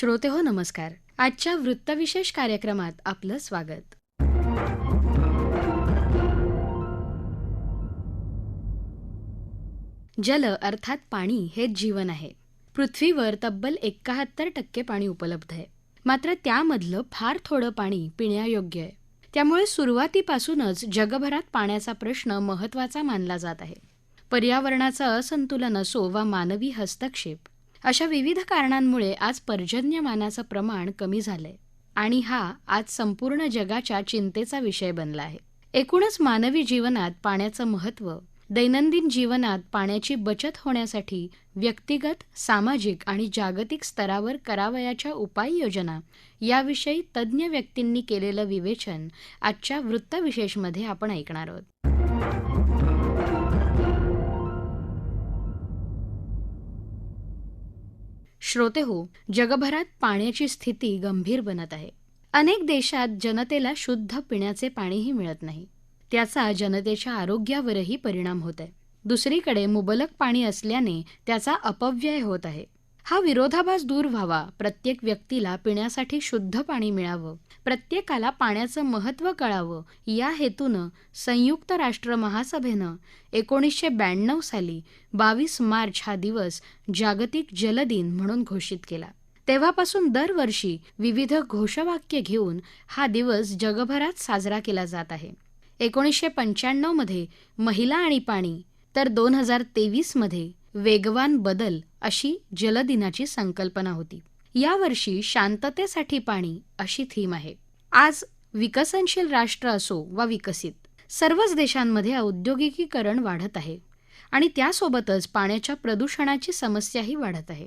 श्रोते हो नमस्कार. आजच्या वृत्तविशेष कार्यक्रमात आपलं स्वागत. जल अर्थात पाणी हेच जीवन आहे. पृथ्वीवर तब्बल एकाहत्तर टक्के पाणी उपलब्ध आहे. मात्र त्यामधलं फार थोडं पाणी पिण्यायोग्य आहे. त्यामुळे सुरुवातीपासूनच जगभरात पाण्याचा प्रश्न महत्त्वाचा मानला जात आहे. पर्यावरणाचं असंतुलन असो वा मानवी हस्तक्षेप अशा विविध कारणांमुळे आज पर्जन्यमानाचं प्रमाण कमी झालंय. आणि हा आज संपूर्ण जगाच्या चिंतेचा विषय बनला आहे. एकूणच मानवी जीवनात पाण्याचं महत्त्व दैनंदिन जीवनात पाण्याची बचत होण्यासाठी व्यक्तिगत सामाजिक आणि जागतिक स्तरावर करावयाच्या उपाययोजना याविषयी तज्ज्ञ व्यक्तींनी केलेलं विवेचन आजच्या वृत्तविशेषमध्ये आपण ऐकणार आहोत. श्रोते हो जगभरात पाण्याची स्थिती गंभीर बनत आहे. अनेक देशात जनतेला शुद्ध पिण्याचे पाणीही मिळत नाही. त्याचा जनतेच्या आरोग्यावरही परिणाम होत आहे दुसरीकडे मुबलक पाणी असल्याने त्याचा अपव्यय होत आहे. हा विरोधाभास दूर व्हावा. प्रत्येक व्यक्तीला पिण्यासाठी शुद्ध पाणी मिळावं. प्रत्येकाला पाण्याचं महत्त्व कळावं. या हेतूनं संयुक्त राष्ट्र महासभेनं एकोणीसशे ब्याण्णव साली बावीस मार्च हा दिवस जागतिक जलदिन म्हणून घोषित केला. तेव्हापासून दरवर्षी विविध घोषवाक्य घेऊन हा दिवस जगभरात साजरा केला जात आहे. एकोणीसशे पंच्याण्णवमध्ये महिला आणि पाणी तर दोन हजार तेवीसमध्ये वेगवान बदल अशी जलदिनाची संकल्पना होती. यावर्षी शांततेसाठी पाणी अशी थीम आहे. आज विकसनशील राष्ट्र असो वा विकसित सर्वच देशांमध्ये औद्योगिकीकरण वाढत आहे आणि त्यासोबतच पाण्याच्या प्रदूषणाची समस्याही वाढत आहे.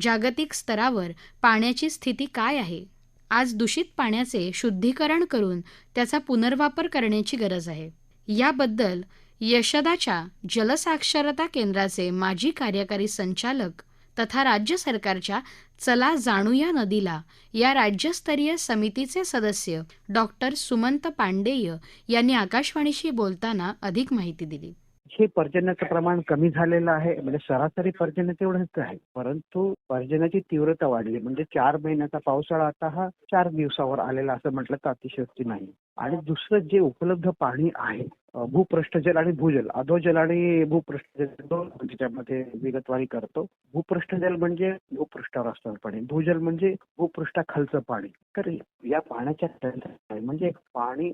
जागतिक स्तरावर पाण्याची स्थिती काय आहे? आज दूषित पाण्याचे शुद्धीकरण करून त्याचा पुनर्वापर करण्याची गरज आहे. याबद्दल यशदाच्या जलसाक्षरता केंद्राचे माजी कार्यकारी संचालक तथा राज्य सरकारच्या चला जाणूया नदीला या राज्यस्तरीय समितीचे सदस्य डॉक्टर सुमंत पांडेय यांनी आकाशवाणीशी बोलताना अधिक माहिती दिली. हे पर्जन्याचं प्रमाण कमी झालेलं आहे. म्हणजे सरासरी पर्जन्य तेवढंच आहे. परंतु पर्जन्याची तीव्रता वाढली. म्हणजे चार महिन्याचा पावसाळा आता हा चार दिवसावर आलेला असं म्हटलं तर अतिशयोक्ती नाही. आणि दुसरं जे उपलब्ध पाणी आहे भूपृष्ठजल भूपृष्ठ जल आणि भूजल. अधोजल आणि भूपृष्ठजल दोन त्याच्यामध्ये विगतवारी करतो. भूपृष्ठजल म्हणजे भूपृष्ठावर असणारं पाणी. भूजल म्हणजे भूपृष्ठाखालचं पाणी. तर या पाण्याच्या म्हणजे पाणी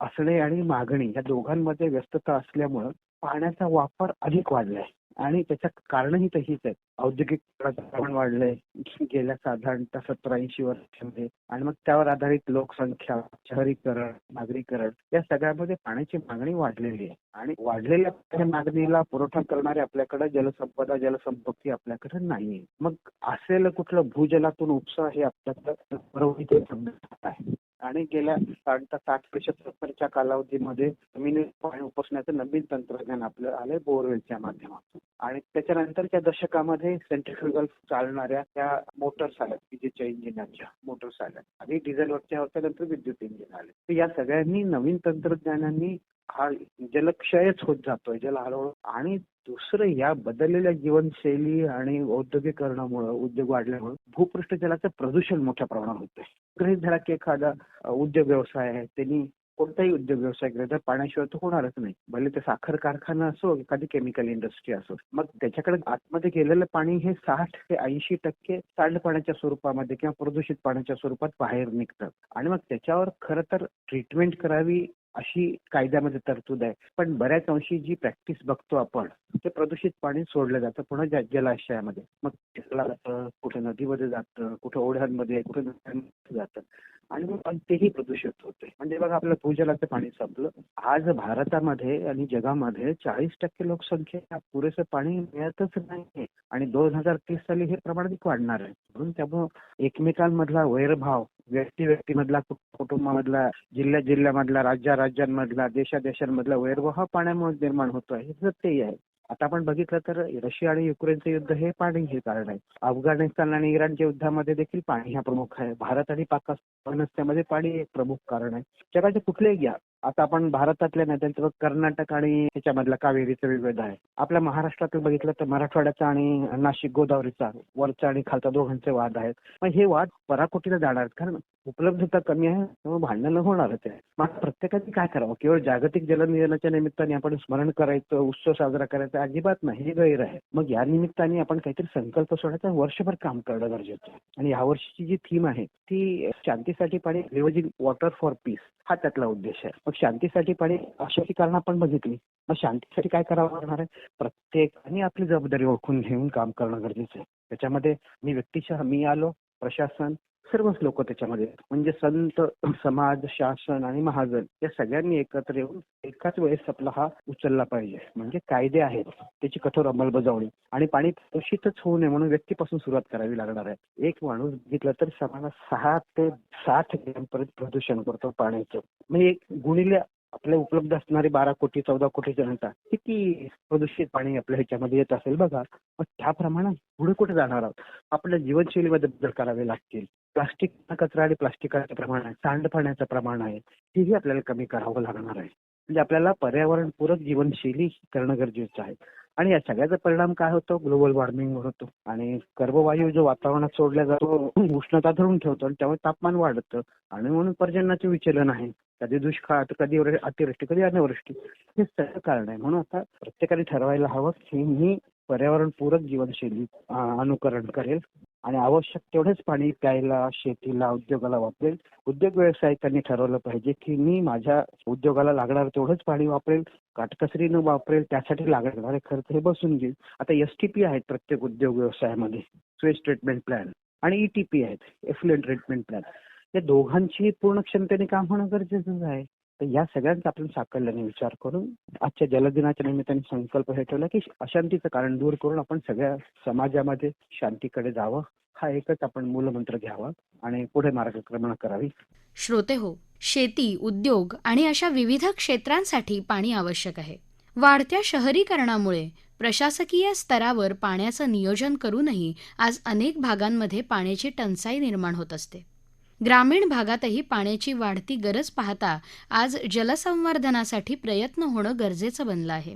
असणे आणि मागणी या दोघांमध्ये व्यस्तता असल्यामुळं पाण्याचा वापर अधिक वाढलाय. आणि त्याच्या कारणही तशीच आहेत औद्योगिकरणाचं प्रमाण वाढलंय. गेल्या साधारणतः सत्तर ऐंशी वर्षामध्ये. आणि मग त्यावर आधारित लोकसंख्या शहरीकरण नागरीकरण या सगळ्यामध्ये पाण्याची मागणी वाढलेली आहे. आणि वाढलेल्या मागणीला पुरवठा करणारे आपल्याकडे जलसंपदा जलसंपत्ती आपल्याकडे नाहीये. मग असेल कुठलं भूजलातून उपसा हे आपल्याकडे आणि गेल्या साठ साठ ते सत्तरच्या कालावधीमध्ये जमिनीत पाणी उपसण्याचं नवीन तंत्रज्ञान आपलं आलंय बोरवेलच्या माध्यमातून. आणि त्याच्यानंतरच्या दशकामध्ये सेंट्रिफ्युगल चालणाऱ्या त्या मोटर्स आल्या विजेच्या इंजिनाच्या मोटर्स आल्या आधी डिझेलवरच्या होत्या नंतर विद्युत इंजिन आले. तर या सगळ्यांनी नवीन तंत्रज्ञानांनी हा जलक्षयच होत जातोय ज्याला हळूहळू. आणि दुसरं या बदललेल्या जीवनशैली आणि औद्योगिकरणामुळं उद्योग वाढल्यामुळे भूपृष्ठ जलाचं प्रदूषण मोठ्या प्रमाणात होतंय. गृहित झाला की एखादा उद्योग व्यवसाय आहे त्यांनी कोणताही उद्योग व्यवसाय केला तर पाण्याशिवाय तो होणारच नाही. भले ते साखर कारखाना असो एखादी केमिकल इंडस्ट्री असो. मग त्याच्याकडे आतमध्ये गेलेलं पाणी हे साठ ते ऐंशी टक्के सांडपाण्याच्या स्वरूपामध्ये किंवा प्रदूषित पाण्याच्या स्वरूपात बाहेर निघतं. आणि मग त्याच्यावर खरं तर ट्रीटमेंट करावी अशी कायद्यामध्ये तरतूद आहे. पण बऱ्याच अंशी जी प्रॅक्टिस बघतो आपण ते प्रदूषित पाणी सोडलं जातं पुन्हा जलाशयामध्ये. मग जातं कुठे नदीमध्ये जातं कुठे ओढ्यांमध्ये कुठे जातं. आणि मग पण तेही प्रदूषित होते. म्हणजे बघा आपलं भूजलाचं पाणी संपलं. आज भारतामध्ये आणि जगामध्ये चाळीस टक्के लोकसंख्या पुरेसं पाणी मिळतच नाही आणि दोन हजार तीस साली हे प्रमाण अधिक वाढणार आहे. म्हणून त्यामुळं एकमेकांमधला वैरभाव व्यक्ती व्यक्तीमधला कुटुंबामधला जिल्ह्या जिल्ह्यामधला राज्या राज्यांमधला देशा देशांमधला वैरभाव हा पाण्यामुळे निर्माण होतो आहे हे सत्यही आहे आता आपण बघितलं तर रशिया आणि युक्रेनचं युद्ध हे पाणी हे कारण आहे. अफगाणिस्तान आणि इराणच्या युद्धामध्ये देखील पाणी हा प्रमुख आहे. भारत आणि पाकिस्तानमध्ये पाणी एक प्रमुख कारण आहे. जगाचे कुठलेही घ्या आता आपण भारतातल्या नद्यांचं बघ, कर्नाटक आणि त्याच्यामधला कावेरीचं विविध आहे. आपल्या महाराष्ट्रात बघितलं तर मराठवाड्याचा आणि नाशिक गोदावरीचा वरचा आणि खालचा दोघांचे वाद आहेत. मग हे वाद पराकोटीला जाणार आहेत. कारण उपलब्धता कमी आहे त्यामुळे भांडणं होणारच आहे. मग प्रत्येकाने काय करावं? केवळ जागतिक जलनियनाच्या निमित्ताने आपण स्मरण करायचं उत्सव साजरा करायचा अजिबात नाही. हे गैर आहे. मग या निमित्ताने आपण काहीतरी संकल्प सोडायचा वर्षभर काम करणं गरजेचं आहे. आणि यावर्षीची जी थीम आहे ती शांतीसाठी पाणी वॉटर फॉर पीस हा त्यातला उद्देश आहे. मग शांतीसाठी पाणी अशाची कारण आपण बघितली. मग शांतीसाठी काय करावं लागणार आहे? प्रत्येकाने आपली जबाबदारी ओळखून घेऊन काम करणं गरजेचं आहे. त्याच्यामध्ये मी व्यक्तिशः मी आलो प्रशासन सर्वच लोक त्याच्यामध्ये म्हणजे संत समाज शासन आणि महाजन या सगळ्यांनी एकत्र येऊन एकाच वेळेस आपला हा उचलला पाहिजे. म्हणजे कायदे आहेत. त्याची कठोर अंमलबजावणी आणि पाणी प्रदूषितच होऊ नये म्हणून व्यक्तीपासून सुरुवात करावी लागणार आहे. एक माणूस बघितलं तर समाजात सहा ते साठ ग्रॅम पर्यंत प्रदूषण करतो पाण्याचं. म्हणजे एक गुणिले आपल्या उपलब्ध असणारी बारा कोटी चौदा कोटी जनता किती प्रदूषित पाणी आपल्या ह्याच्यामध्ये येत असेल बघा. मग त्याप्रमाणे पुढे कुठे जाणार आहोत? आपल्या जीवनशैलीमध्ये बदल करावे लागतील. प्लास्टिक कचरा आणि प्लास्टिकाचं प्रमाण आहे. सांडपाण्याचं प्रमाण आहे. हेही आपल्याला कमी करावं लागणार आहे. म्हणजे आपल्याला पर्यावरणपूरक जीवनशैली करणं गरजेचं आहे. आणि या सगळ्याचा परिणाम काय होतो? ग्लोबल वॉर्मिंग होतो. आणि कर्बवायू जो वातावरणात सोडला जातो उष्णता धरून ठेवतो आणि त्यामुळे तापमान वाढतं. आणि म्हणून पर्जन्याचे विचलन आहे. कधी दुष्काळ तर कधी अतिवृष्टी कधी अनावृष्टी. हे सगळं कारण आहे. म्हणून आता प्रत्येकाने ठरवायला हवं की मी पर्यावरणपूरक जीवनशैली अनुकरण करेल. आणि आवश्यक तेवढेच पाणी प्यायला शेतीला उद्योगाला वापरेल. उद्योग व्यावसायिकांनी ठरवलं पाहिजे की मी माझ्या उद्योगाला लागणार तेवढंच पाणी वापरेल काटकसरीनं वापरेल त्यासाठी लागणारे खर्च हे बसून घेईल. आता एसटीपी आहेत प्रत्येक उद्योग व्यवसायामध्ये स्वेस्ट ट्रीटमेंट प्लॅन आणि ईटीपी आहेत एफ्लुएंट ट्रीटमेंट प्लॅन या दोघांची पूर्ण क्षमतेने काम होणं गरजेचंच आहे. तर या सगळ्यांचा आपण साकल्याने विचार करून आजच्या जलदिनाच्या निमित्ताने संकल्प हे ठेवला की अशांतीचं कारण दूर करून आपण सगळ्या समाजामध्ये शांतीकडे जावं. हा एकच आपण मूलमंत्र घ्यावा आणि पुढे मार्गक्रमण करावी. श्रोते हो शेती उद्योग आणि अशा विविध क्षेत्रांसाठी पाणी आवश्यक आहे. वाढत्या शहरीकरणामुळे प्रशासकीय स्तरावर पाण्याचं नियोजन करूनही आज अनेक भागांमध्ये पाण्याची टंचाई निर्माण होत असते. ग्रामीण भागातही पाण्याची वाढती गरज पाहता आज जलसंवर्धनासाठी प्रयत्न होणं गरजेचं बनलं आहे.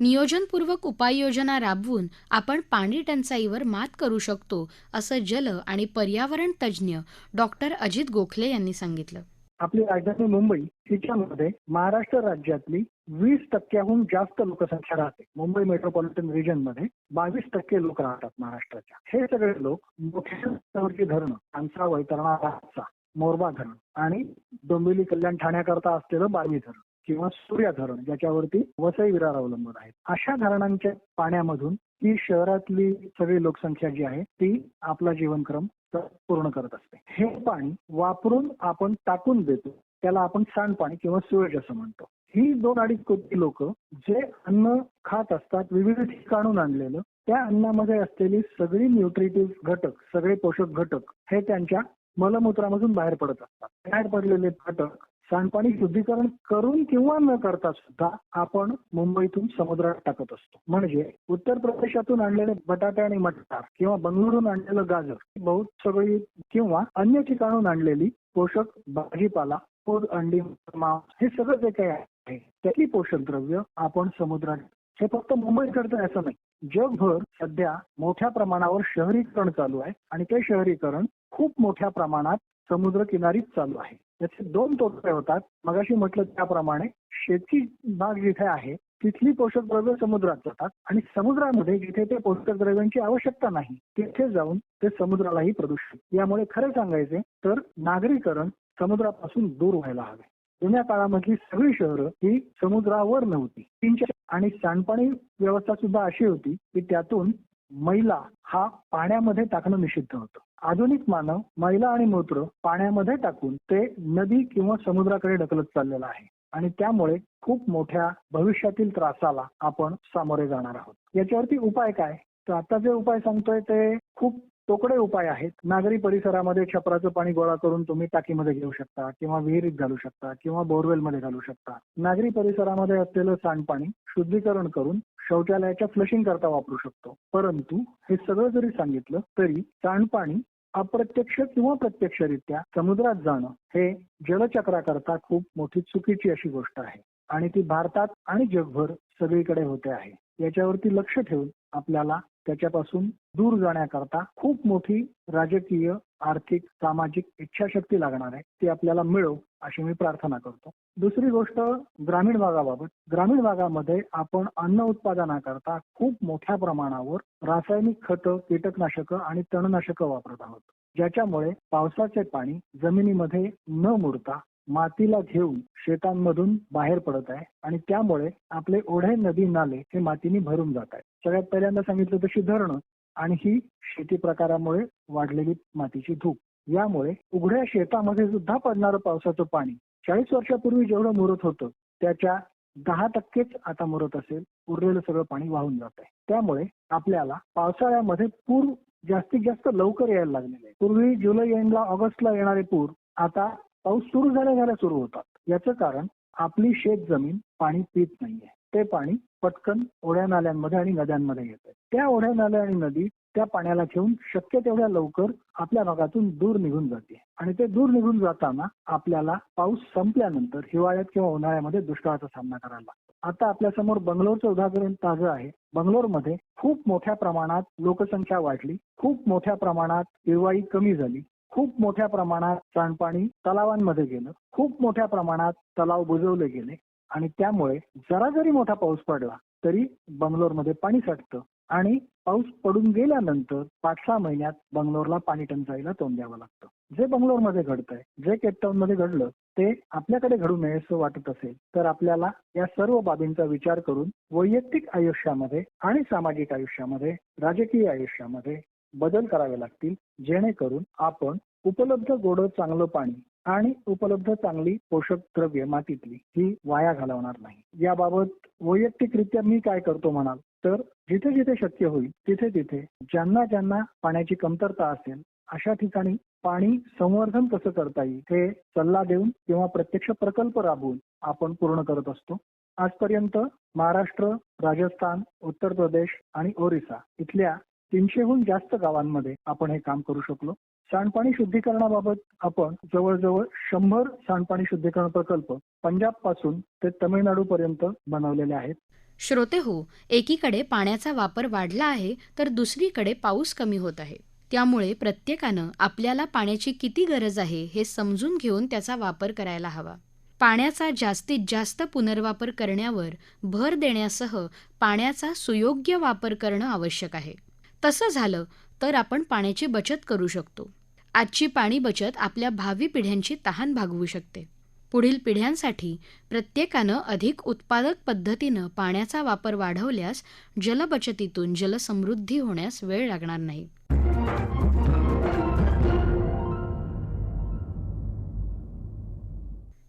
नियोजनपूर्वक उपाययोजना राबवून आपण पाणी टंचाईवर मात करू शकतो असं जल आणि पर्यावरण तज्ज्ञ डॉक्टर अजित गोखले यांनी सांगितलं. आपली राजधानी मुंबई हिच्यामध्ये महाराष्ट्र राज्यातली वीस टक्क्याहून जास्त लोकसंख्या राहते. मुंबई मेट्रोपॉलिटन रिजनमध्ये बावीस टक्के लोक राहतात महाराष्ट्राच्या. हे सगळे लोक मोठ्या धरणं आमचा वैतरणा राहतचा मोरबा धरण आणि डोंबिवली कल्याण ठाण्याकरता असलेलं बारवी धरण किंवा सूर्या धरण ज्याच्यावरती वसई विरार अवलंबून आहेत अशा धरणांच्या पाण्यामधून ही शहरातली सगळी लोकसंख्या जी आहे ती आपला जीवनक्रम पूर्ण करत असते. हे पाणी वापरून आपण टाकून देतो. त्याला आपण सांडपाणी किंवा सुएज असं म्हणतो. ही दोन अडीच कोटी लोक जे अन्न खात असतात विविध ठिकाणून आणलेलं त्या अन्नामध्ये असलेली सगळी न्यूट्रिटिव्ह घटक सगळे पोषक घटक हे त्यांच्या मलमूत्रामधून बाहेर पडत असतात. बाहेर पडलेले घटक सांडपाणी शुद्धीकरण करून किंवा न करता सुद्धा आपण मुंबईतून समुद्रात टाकत असतो. म्हणजे उत्तर प्रदेशातून आणलेले बटाटे आणि मटार किंवा बंगळुरून आणलेलं गाजर बहुत सगळी किंवा अन्य ठिकाणून आणलेली पोषक भाजीपाला दूध अंडी मांस हे सगळं जे काही आहे त्यातली पोषक द्रव्य आपण समुद्रात हे फक्त मुंबईकडचं करतं असं नाही. जगभर सध्या मोठ्या प्रमाणावर शहरीकरण चालू आहे आणि ते शहरीकरण खूप मोठ्या प्रमाणात समुद्र किनारीच चालू आहे. याचे दोन तोटे होतात. मगाशी म्हटलं त्याप्रमाणे शेती भाग जिथे आहे तिथली पोषक द्रव्य समुद्रात जातात आणि समुद्रामध्ये जिथे ते पोषक द्रव्यांची आवश्यकता नाही तिथे जाऊन ते समुद्रालाही प्रदूषित. यामुळे खरं सांगायचे तर नागरीकरण समुद्रापासून दूर व्हायला हवे. जुन्या काळामधली सगळी शहरं ही समुद्रावर नव्हती. सिंचन आणि सांडपाणी व्यवस्था सुद्धा अशी होती की त्यातून मैला हा पाण्यामध्ये टाकणं निषिद्ध होतं. आधुनिक मानव मैला आणि मूत्र पाण्यामध्ये टाकून ते नदी किंवा समुद्राकडे ढकलत चाललेला आहे. आणि त्यामुळे खूप मोठ्या भविष्यातील त्रासाला आपण सामोरे जाणार आहोत. याच्यावरती उपाय काय? तर आता जे उपाय सांगतोय ते खूप तोकडे उपाय आहेत. नागरी परिसरामध्ये छपराचं पाणी गोळा करून तुम्ही टाकीमध्ये घेऊ शकता किंवा विहिरीत घालू शकता किंवा बोरवेलमध्ये घालू शकता. नागरी परिसरामध्ये असलेलं सांडपाणी शुद्धीकरण करून शौचालयाच्या फ्लशिंग करता वापरू शकतो. परंतु हे सगळं जरी सांगितलं तरी सांडपाणी अप्रत्यक्ष किंवा प्रत्यक्षरित्या समुद्रात जाणं हे जलचक्राकरता खूप मोठी चुकीची अशी गोष्ट आहे. आणि ती भारतात आणि जगभर सगळीकडे होते आहे. याच्यावरती लक्ष ठेवून आपल्याला त्याच्यापासून दूर जाण्याकरता खूप मोठी राजकीय आर्थिक सामाजिक इच्छाशक्ती लागणार आहे ती आपल्याला मिळो अशी मी प्रार्थना करतो. दुसरी गोष्ट ग्रामीण भागाबाबत. ग्रामीण भागामध्ये आपण अन्न उत्पादनाकरता खूप मोठ्या प्रमाणावर रासायनिक खतं कीटकनाशकं आणि तणनाशकं वापरत आहोत. ज्याच्यामुळे पावसाचे पाणी जमिनीमध्ये न मुरता मातीला घेऊन शेतांमधून बाहेर पडत आहे आणि त्यामुळे आपले ओढे नदी नाले हे मातीने भरून जात आहेत. सगळ्यात पहिल्यांदा सांगितलं तशी धरणं. आणि ही शेती प्रकारामुळे वाढलेली मातीची धूप. यामुळे उघड्या शेतामध्ये सुद्धा पडणारं पावसाचं पाणी चाळीस वर्षापूर्वी जेवढं मुरत होतं त्याच्या दहा टक्केच आता मुरत असेल उरलेलं सगळं पाणी वाहून जात आहे. त्यामुळे आपल्याला पावसाळ्यामध्ये पूर जास्तीत जास्त लवकर यायला लागलेले आहे. पूर्वी जुलै एंडला ऑगस्टला येणारे पूर आता पाऊस सुरू झाल्या झाल्या सुरू होतात. याचं कारण आपली शेत जमीन पाणी पित नाहीये. ते पाणी पटकन ओढ्या नाल्यांमध्ये आणि नद्यांमध्ये येते त्या ओढ्या नाल्या आणि नदी त्या पाण्याला घेऊन शक्य तेवढ्या लवकर आपल्या भागातून दूर निघून जाते. आणि ते दूर निघून जाताना आपल्याला पाऊस संपल्यानंतर हिवाळ्यात किंवा उन्हाळ्यामध्ये दुष्काळाचा सामना करायला लागतो. आता आपल्यासमोर बंगलोरचं उदाहरण ताजं आहे. बंगलोरमध्ये खूप मोठ्या प्रमाणात लोकसंख्या वाढली. खूप मोठ्या प्रमाणात हिरवाई कमी झाली. खूप मोठ्या प्रमाणात सांडपाणी तलावांमध्ये गेलं. खूप मोठ्या प्रमाणात तलाव बुजवले गेले. आणि त्यामुळे जरा जरी मोठा पाऊस पडला तरी बंगलोरमध्ये पाणी साठतं. आणि पाऊस पडून गेल्यानंतर पाच सहा महिन्यात बंगलोरला पाणी टंचाईला तोंड द्यावं लागतं. जे बंगलोरमध्ये घडतंय जे केपटाऊन मध्ये घडलं ते आपल्याकडे घडू नये असं वाटत असेल तर आपल्याला या सर्व बाबींचा विचार करून वैयक्तिक आयुष्यामध्ये आणि सामाजिक आयुष्यामध्ये राजकीय आयुष्यामध्ये बदल करावे लागतील जेणेकरून आपण उपलब्ध गोड चांगलं पाणी आणि उपलब्ध चांगली पोषक द्रव्य मातीतली ही वाया घालवणार नाही. याबाबत वैयक्तिकरित्या मी काय करतो म्हणाल तर जिथे जिथे शक्य होईल तिथे तिथे ज्यांना ज्यांना पाण्याची कमतरता असेल अशा ठिकाणी पाणी संवर्धन कसं करता येईल हे सल्ला देऊन किंवा प्रत्यक्ष प्रकल्प राबवून आपण पूर्ण करत असतो. आजपर्यंत महाराष्ट्र राजस्थान उत्तर प्रदेश आणि ओरिसा इथल्या तीनशेहून जास्त गावांमध्ये आपण हे काम करू शकलो. सांडपाणी शुद्धीकरणाबाबत आपण जवळजवळ शंभर सांडपाणी शुद्धीकरण प्रकल्प पंजाबपासून ते तमिळनाडू पर्यंत बनवलेले आहेत. श्रोते हो एकीकडे पाण्याचा वापर वाढला आहे तर दुसरीकडे पाऊस कमी होत आहे. त्यामुळे प्रत्येकानं आपल्याला पाण्याची किती गरज आहे हे समजून घेऊन त्याचा वापर करायला हवा. पाण्याचा जास्तीत जास्त पुनर्वापर करण्यावर भर देण्यासह पाण्याचा सुयोग्य वापर करणं आवश्यक आहे. तसं झालं तर आपण पाण्याची बचत करू शकतो. आजची पाणी बचत आपल्या भावी पिढ्यांची तहान भागवू शकते. पुढील पिढ्यांसाठी प्रत्येकानं अधिक उत्पादक पद्धतीनं पाण्याचा वापर वाढवल्यास जलबचतीतून जलसमृद्धी होण्यास वेळ लागणार नाही.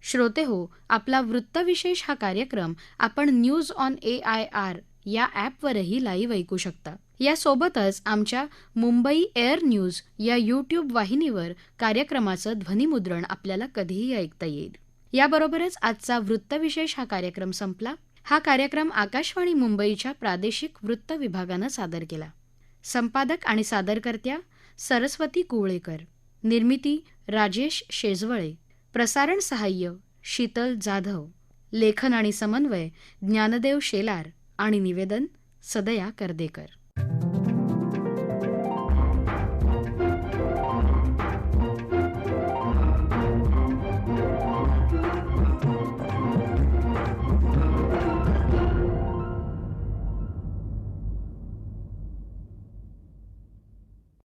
श्रोते हो आपला वृत्तविशेष हा कार्यक्रम आपण news on A I R या ॲपवरही लाईव्ह ऐकू शकता. यासोबतच आमच्या मुंबई एअर न्यूज या यूट्यूब वाहिनीवर कार्यक्रमाचं ध्वनिमुद्रण आपल्याला कधीही ऐकता येईल. याबरोबरच आजचा वृत्तविशेष हा कार्यक्रम संपला. हा कार्यक्रम आकाशवाणी मुंबईच्या प्रादेशिक वृत्त विभागानं सादर केला. संपादक आणि सादरकर्त्या सरस्वती कुवळेकर. निर्मिती राजेश शेजवळे. प्रसारण सहाय्य शीतल जाधव. लेखन आणि समन्वय ज्ञानदेव शेलार. आणि निवेदन सदया करदेकर.